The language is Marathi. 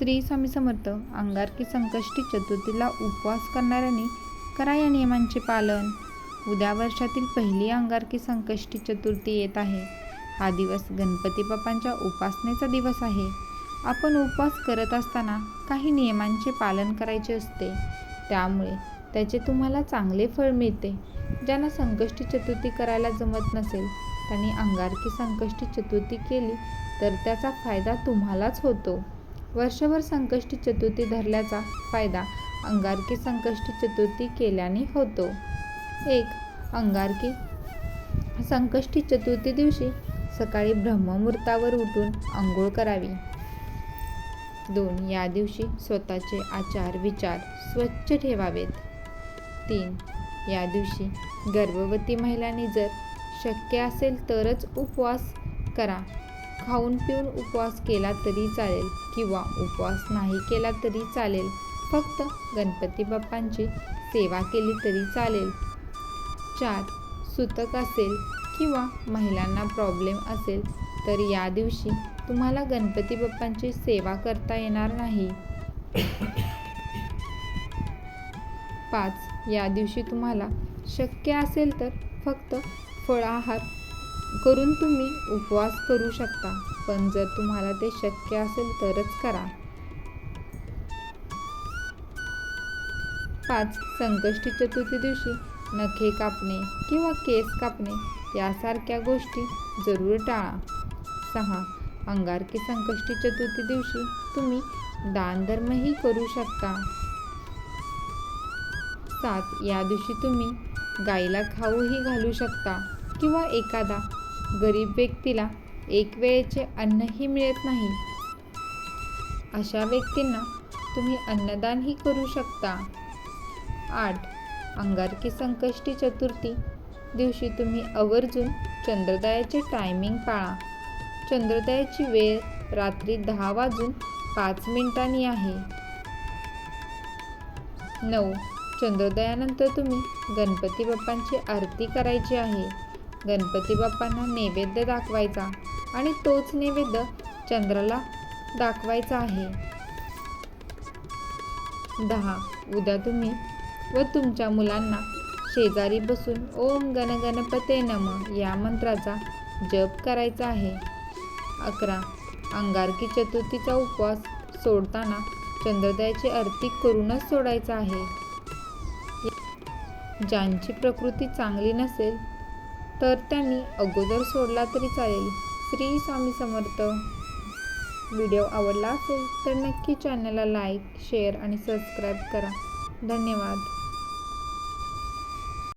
श्री स्वामी समर्थ अंगारकी संकष्टी चतुर्थीला उपवास करणाऱ्यांनी करा या नियमांचे पालन. उद्या वर्षातील पहिली अंगारकी संकष्टी चतुर्थी येत आहे. हा दिवस गणपती बाप्पांच्या उपासनेचा दिवस आहे. आपण उपवास करत असताना काही नियमांचे पालन करायचे असते. त्यामुळे त्याचे तुम्हाला चांगले फळ मिळते. ज्यांना संकष्टी चतुर्थी करायला जमत नसेल त्यांनी अंगारकी संकष्टी चतुर्थी केली तर त्याचा फायदा तुम्हालाच होतो. वर्षभर संकष्टी चतुर्थी धरल्याचा फायदा अंगारकी संकष्टी चतुर्थी केल्याने होतो. एक अंगारकी संकष्टी चतुर्थी दिवशी सकाळी ब्रह्ममुहूर्तावर उठून आंघोळ करावी. दोन या दिवशी स्वतःचे आचार विचार स्वच्छ ठेवावेत. तीन या दिवशी गर्भवती महिलांनी जर शक्य असेल तरच उपवास करा. खाऊन पिऊन उपवास केला तरी चालेल किंवा उपवास नाही केला तरी चालेल. फक्त गणपती बाप्पांची सेवा केली तरी चालेल. चार सुतक असेल किंवा महिलांना प्रॉब्लेम असेल तर या दिवशी तुम्हाला गणपती बाप्पांची सेवा करता येणार नाही. पाच या दिवशी तुम्हाला शक्य असेल तर फक्त फळाहार करून तुम्ही उपवास करू शकता पण जर तुम्हाला ते शक्य असेल तरच करा. पाच संकष्टी चतुर्थी दिवशी नखे कापणे किंवा केस कापणे यासारख्या गोष्टी जरूर टाळा. सहा अंगारकी संकष्टी चतुर्थी दिवशी तुम्ही दानधर्मही करू शकता. सात या दिवशी तुम्ही गाईला खाऊही घालू शकता किंवा एखादा गरीब व्यक्तीला एक वेळेचे अन्नही मिळत नाही. अशा व्यक्तींना तुम्ही अन्नदानही करू शकता. आठ. अंगारकी संकष्टी चतुर्थी. दिवशी तुम्ही आवर्जून चंद्रोदयाचे टायमिंग पाळा. चंद्रोदयाची वेळ रात्री दहा वाजून पाच मिनिटांनी आहे. नऊ. चंद्रोदयानंतर तुम्ही गणपती बाप्पांची आरती करायची आहे. गणपती बाप्पांना नैवेद्य दाखवायचा आणि तोच नैवेद्य चंद्राला दाखवायचा आहे. दहा. उद्या तुम्ही व तुमच्या मुलांना शेजारी बसून ओम गण गणपते नम या मंत्राचा जप करायचा आहे. अकरा. अंगारकी चतुर्थीचा उपवास सोडताना चंद्रोदयाची आरती करूनच सोडायचा आहे. ज्यांची प्रकृती चांगली नसेल तर त्यांनी अगोदर सोडला तरी चालेल. श्री स्वामी समर्थ. व्हिडिओ आवडला असेल तर नक्की चॅनलला लाईक शेअर आणि सबस्क्राईब करा. धन्यवाद.